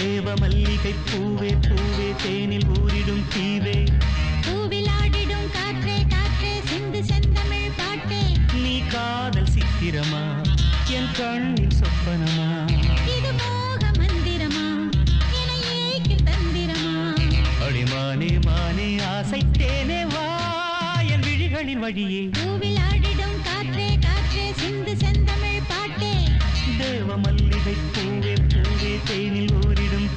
தேவ மல்லிகை பூவே பூவே தேனில் ஊரிடும் தீவே. பூவிலாடிடும் காற்றே காற்றே சிந்து செந்தமிழ் பாட்டே. நீ காதல் சித்திரமா என் கண்ணின் சொப்பனமா? இது மோக மந்திரமா என ஏய்க்கும் தந்திரமா? அடிமானே மானே ஆசை தேனே வா என் விழிகளின் வழியே. பூவிலாடிடும் காற்றே காற்றே சிந்து தேவ மல்லிகை பூவே பூவே தேனில் ஊரிடும்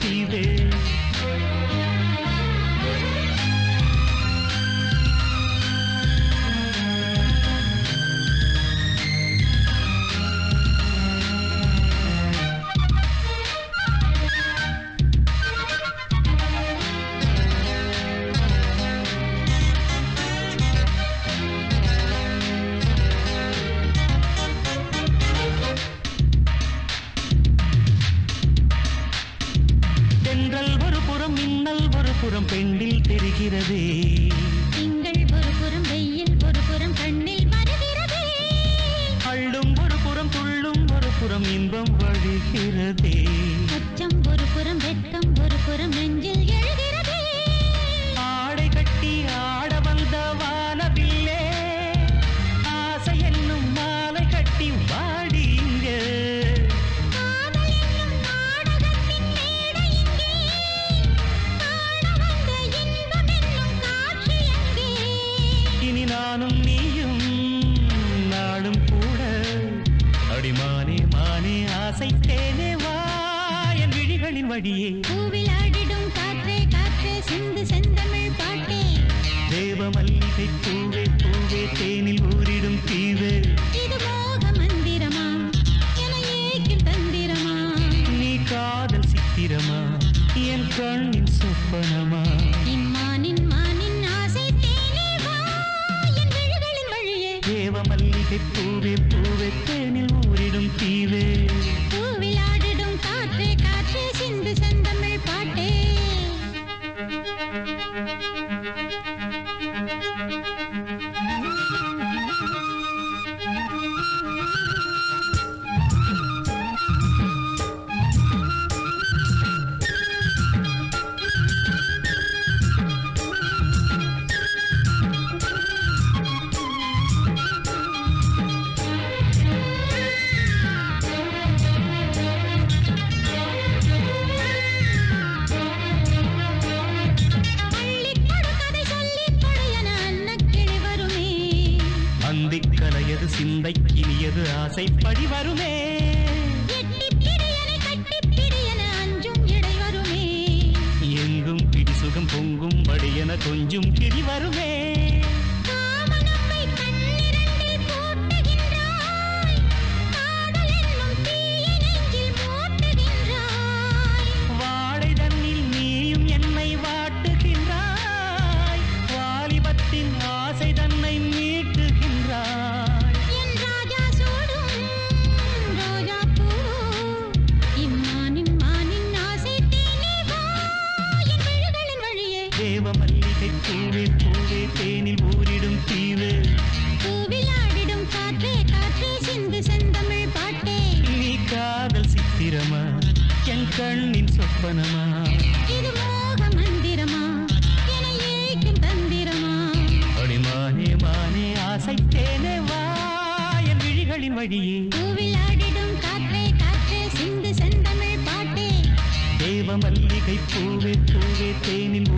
மின்னல் ஒரு புறம் பெண்ணில் தெரிகிறதே. திங்கள் ஒரு புறம் வெயில் ஒரு புறம் கண்ணில் வருகிறதே. அள்ளும் ஒரு புறம் துள்ளும் ஒரு புறம் இன்பம் வழிகிறதே. அச்சம் வழியே பூவிலாடிடும் காற்றே காற்றே சிந்து செந்தமிழ் பாட்டே. தேவ மல்லிகை பூவே பூவே தேனில் ஊரிடும் தீவு. இது மோக மந்திரமா என ஏய்க்கும் தந்திரமா? நீ காதல் சித்திரமா? என் கண்ணின் சொப்பனமா? இம்மானின் மானின் ஆசை தேனே வா என் விழிகளின் வழியே. தேவ மல்லிகை பூவே பூவே தேனில் ஊரிடும் தீவே. சிந்தை இனியது ஆசைப்படி வருமே. எங்கும் பிடி சுகம் பொங்கும் படியென கொஞ்சம் கிளி வருமே. கண்ணின் சொப்பனமா? இது மோக மந்திரமா என ஏய்க்கும் தந்திரமா? அடிமானே மானே ஆசை தேனே வா. என் விழிகளின் வழியே. பூவிலாடிடும் காற்றே காற்றே சிந்து செந்தமிழ் பாட்டே. தேவ மல்லிகை பூவே பூவே தேனில்